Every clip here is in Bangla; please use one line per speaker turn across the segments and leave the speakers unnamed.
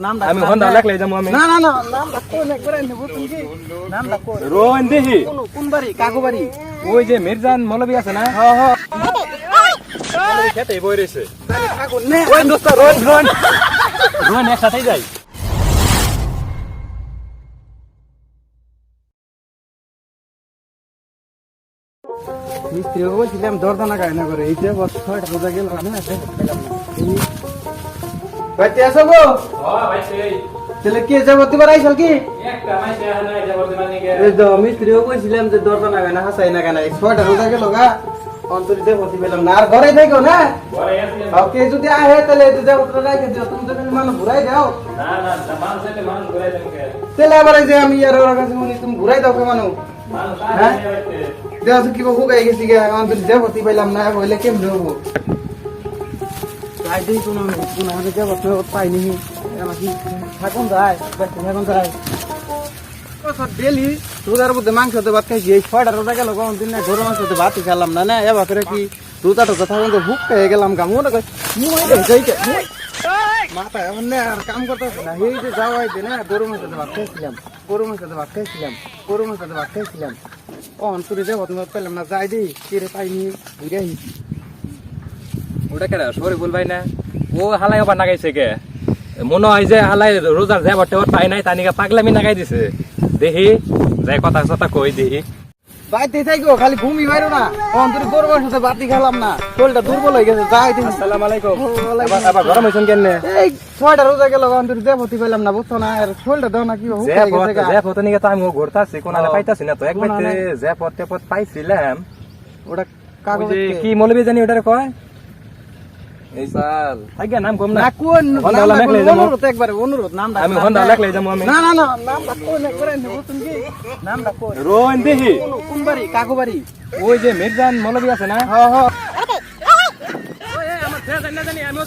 আমি হন্দা লেখলে যাব আমি।
না না না নাম ডাকো একবারে নেব তুমি নাম ডাকো।
রোহন দেখি
কোন কোন বাড়ি? কাকু বাড়ি?
ওই যে মির্জান মৌলবী আছে না?
হ হ
মৌলবী খেতে বই রয়েছে।
নে।
ওই দোস্ত রোহন রোহন। রোহন একসাথেই যাই।
মিস্ত্রি বলছিলাম দরদানা গায় না করে। এই যে বস ছয়টা গেল আছে বাইতে আসো গো? তাহলে কে যাব তোমার আইসাল কি? এই তো মিস্ত্রিও কইছিলাম যে দরদানা গায় না হাসাই না কেন, এই ছয়টা রোজা গেল গা। অন্তরিতে ভর্তি পেলাম না। আর ঘরে থাকো না? ওকে যদি আহে, তাহলে এই যে উত্তর রাখে দিও, তুমি তো মানুষ ঘুরাই দাও। তাহলে আবার এই যে আমি ইয়ার ওর কাছে শুনি তুমি ঘুরাই দাও কে মানুষ। হ্যাঁ? দেওয়া কি বহু গাই গেছি গে, অন্তর যে ভর্তি পাইলাম না বলে কেমন হব? তাই দিই কোনো যে ভর্তি পাইনি আমাকে থাকুন যায় থাকুন যায়। ডেলি রোজার মধ্যে মাংস তো ভাত খাইছি ছয়টা রোজা গেল কোন দিন গরু মাংস তো ভাতই না না এবার কি রোজা টোজা থাকুন তো ভুক খেয়ে গেলাম গা, মনে মাথা এমন না, আর কাম করতেছে না, এই যে যাওয়াই দে না গরু মাংস তো ভাত খাইছিলাম গরু মাংস গরু মাংস তো ভাত খাইছিলাম। অন তুই যে ভত পেলাম না, যাই দি কিরে পাইনি, ঘুরে আহি
ওটা না। ও হালাই আবার নাগাইছে কে? মনে হয় যে হালাই রোজার যে ওর পাই নাই তানিকা পাগলামি নাগাই দিছে। দেখি যাই কথা কথা কই দেখি।
বাইতে থাকো খালি ঘুমি বাইরো না। অন তুই গরু মাংস তো ভাতই খেলাম না। শরীরটা দুর্বল হয়ে গেছে যাই দিন
আসসালামু আলাইকুম। আবার গরম হইছেন কেন
এই ছয়টা রোজা গেল অন তুই যে ভর্তি পেলাম না বুঝছ না? আর শরীরটা দাও না কি।
নিকে তো আমি ঘুরতাছি পাইতাছি না তো। এক বাইতে? যে পথ পথ পাইছিলাম।
ওটা কাগজ
কি? মৌলবী জানি ওটারে কয়? এই
সাল
নাম কম না
না কোন। অনুরোধ একবারে অনুরোধ নাম
আমি হন্দা লেখলে যাব আমি
না না না নাম ডাকো একবারে নেব তুমি নাম ডাকো
রোহন দেখি
কোন কোন বাড়ি কাকু বাড়ি
ওই যে মির্জান মৌলবী আছে না
হ হ
আমিও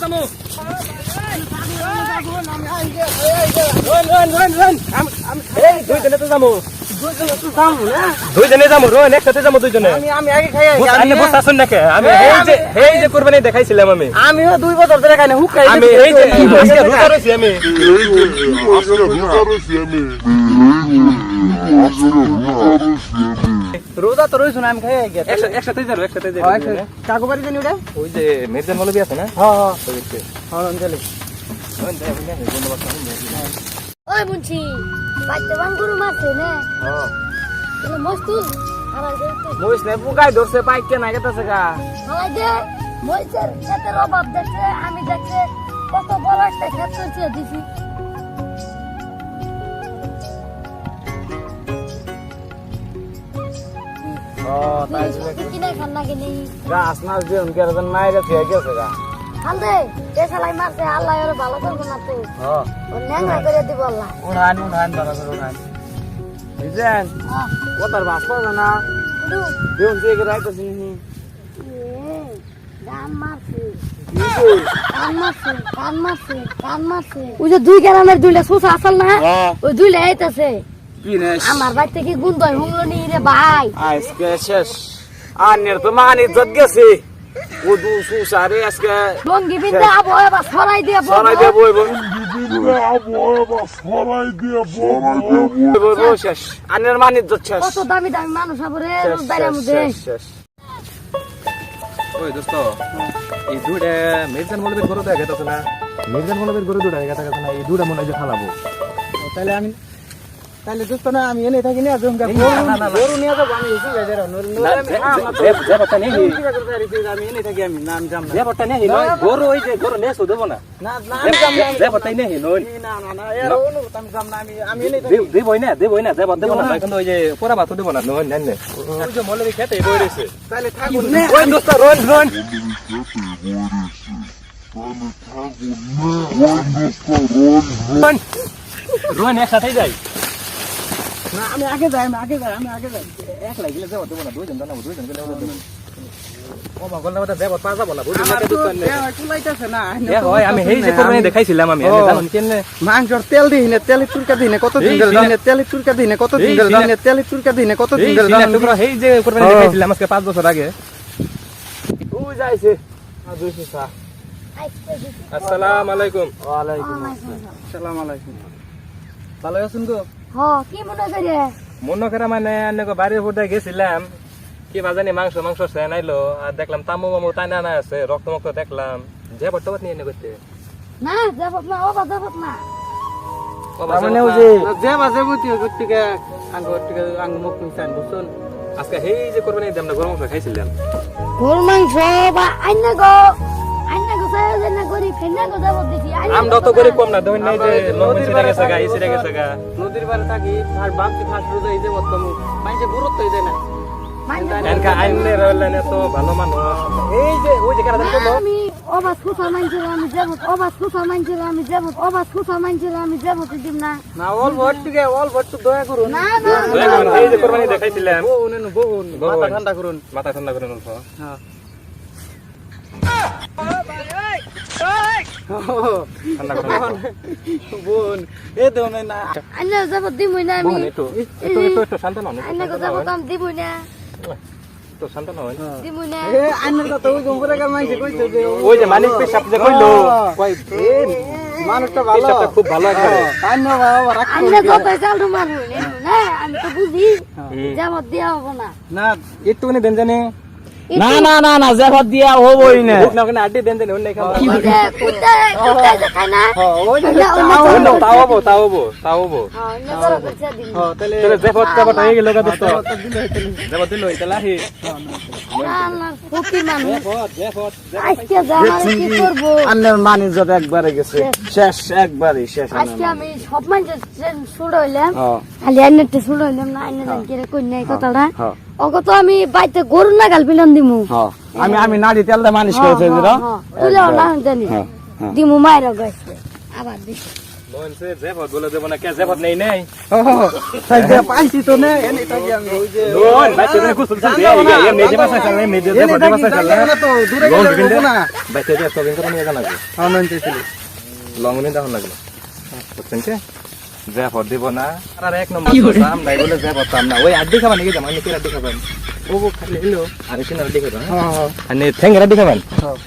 যাব দুইজনে যাব যাব রোহন একসাথে যাব দুইজনে।
আমি আমি আগে খাই।
আমি বসে আসুন নাকি? আমি এই যে এই যে কোরবানি দেখাইছিলাম আমি।
আমিও দুই বছর ধরে খাই না হুক খাই
আমি এই যে আজকে রোজা রয়েছি আমি।
রোজা তো রইছ না আমি খাই
একসাথে একসাথে যাব একসাথে যাব
কাকু বাড়ি জানি ওটা?
ওই যে মির্জান মৌলবী আছে না?
হ্যাঁ হ্যাঁ। হ্যাঁ অঞ্জলি।
ওই মুন্সি বাইতে বাঙ্গুরু মারছে না।
হ্যাঁ
তাহলে মস্তু হারাই দে তো
মুইস নে পুকাই ধরছে পাইক কে না গেতাছে গা।
হারাই দে মইসের ক্ষেতের অভাব দেখছে আমি দেখছে কত বড় একটা ক্ষেত করছে দিছি
ও তাই
কিনে খান না? কিনি
গাছ নাচ দিয়ে উনকে রতন মাইরে থিয়া গেছে গা।
খান দে পেশালাই মারছে আল্লাহ ওর ভালো করব না তো।
হ্যাঁ।
ও ন্যাংরা করে দিব আল্লাহ।
উড়ান উড়ান বাবা উড়ান। বুঝছেন? ও তার বাস পাবে না। দেউন
ওই দুই দুইটা সুসা আসল ওই দুইটা আমার বাড়িতে কি গুণ দয় হুমলো নি রে ভাই?
আজকে শেষ। আনের তো মান ইজ্জত গেছে। ও দু সুসারে আজকে
লঙ্গি বিন্দা আবো এবার সরাই দিয়ে বলব।
সরাই দিয়ে বইব
Bora,
বইব শেষ। আনের মান ইজ্জত শেষ।
কত দামি দামি মানুষ আবরে
শেষ,
বাইরের
শেষ,
মধ্যে
শেষ, শেষ।
ওই দোস্ত এই দুইটা মির্জান মৌলবীর গরু দেখা গেছে না মির্জান মৌলবীর গরু দুটা দেখা গেছে না এই দুটা মনে হয় যে ফালাবো।
তাহলে আমি তাহলে দোস্ত না আমি এনে থাকি না জমকা। গরু নিয়ে যাব আমি এসে যাই রে নর
না, যে- যে- যে বটটা নেই।
আমি এনে থাকি আমি নাম জাম
বটটা নেই নয় গরু ওই যে গরু নেছো দেবো না। বটটাই নেই নয়
না না না এর অনুরোধ আমি জাম না আমি আমি এনে থাকি।
দেব- দেবই না দেবই না যে দেবো না। এখন ওই যে পোড়া ভাত দেবো না নয় নেন ওই যে মৌলবী খেতে বই রয়েছে
তাহলে থাকুন
দোস্ত রোন রোন রোন রোন একসাথেই যাই।
না আমি আগে যাই আমি আগে যাই আমি আগে যাই।
এক লাগিলে যাব দেবো না দুইজন জানাব দুইজন গেলে দেবো ও মগল না দেবো পা যাব না বুঝলি
না
এ হয় আমি সেই যে দেখাইছিলাম আমি আমি জানুন কেন?
মাংসর তেল দিই না তেলের চুরকা দিই কত দিন গেল তেলের চুরকা কত দিন গেল জানি তেলের চুরকা কত দিন গেল
টুকরা সেই যে কোরবানি
ও।
দেখাইছিলাম আজকে পাঁচ বছর আগে।
তুই যাইছে।
আসসালামু আলাইকুম।
আসসালাম আলাইকুম। ভালো আছেন গো?
হ কি মনে করে
মনে করে মানে অনেক বাড়ির উপর গেছিলাম। কি বাজানি মাংস মাংস সে নাইলো। আর দেখলাম তামু মামু তাই না আছে রক্ত মক্ত দেখলাম। যে বর্তমান নিয়ে এনে করতে
না যাব না ও বা না
মানে ওই যে যে বাজে বুঝি থেকে আঙ্গ থেকে আঙ্গ মুখ নিছেন বুঝছেন
আজকে সেই যে করবেন এই দামটা গরম মাংস খাইছিলাম।
মাংস বা আইন গো
আমরা তো গরিব কম না ধরেন নাই যে লঙ্গন ছিঁড়ে গেছে গা এই গেছে গা।
নদীর পারে থাকি আর বাপকে ফাঁস রোজা এই যে বর্তমান। মাইছে গুরুত্ব দেয় না।
এই যে ওই যে
আমি অবাস যাব অবাস কুসা মানছিল আমি যাব অবাস মানছিল আমি যাব দিম না।
না অল ভোট অল ভোট দয়া করুন।
না না
এই যে কোরবানি দেখাইছিলাম।
বহুন এনে বহুন
বহুন।
মাথা ঠান্ডা করুন।
মাথা ঠান্ডা করে অল্প।
হ্যাঁ।
অল্প।
বোন এ তো না।
আইন যাব দিমই না আমি।
একটু একটু একটু একটু শান্ত নন
আইন যাব তো আমি না।
একটু শান্ত নন
দিমই না।
এ আইনের কথা ওই গম্বরে কার মাইছে কইছে যে
ওই যে মানিক পেশাব যে কইলো।
কই মানুষটা ভালো।
পেশাবটা খুব ভালো একটা
আইন বাবা রাখ
আইন যত চাল মারু না আমি তো বুঝি। যাব দিয়া হব না।
না
একটুখানি দেন জানি।
না না না না জেফত দিয়া হবই না।
ওখানে আড্ডি দেন জানি অন্য খাব।
কুত্তা কুত্তা কুত্তা যে খায় না?
ওই যে
অন্য অন্য
তাও হব তাও হব তাও হব।
হ্যাঁ দিন।
হ্যাঁ তাহলে
জেফত হয়ে গেল
জেফত দিলে
মানুষ।
মান একবারে গেছে। শেষ। একবারে শেষ
আজকে আমি সব মানুষের শুরু হইলাম
হ্যাঁ।
খালি আইনেতে শুরু হইলাম না আইনে জান কিরে কই নাই কথাটা।
হ্যাঁ।
ওকে তো আমি বাইতে গরু না গাল বিলান দিমু।
হ্যাঁ আমি আমি নাড়ি তেল দিয়ে মালিশ করেছি
হ্যাঁ। তুইলেও না জানি। দিমু মায়ের গাইছে আবার
দেন
দূরে হ্যাঁ
লং নিয়ে তখন লাগল বুঝছেন কি জেফত দিব না। আর এক নম্বর দাম নাই বলে? জেফত দাম না। ওই আড্ডি খাবেন নাকি জামান কি আড্ডি খাবেন ও খালি হলো আর এখানে আড্ডি খাবেন
হ্যাঁ। হ্যাঁ
আর ঠেঙ্গের আড্ডি খাবেন?
হ্যাঁ।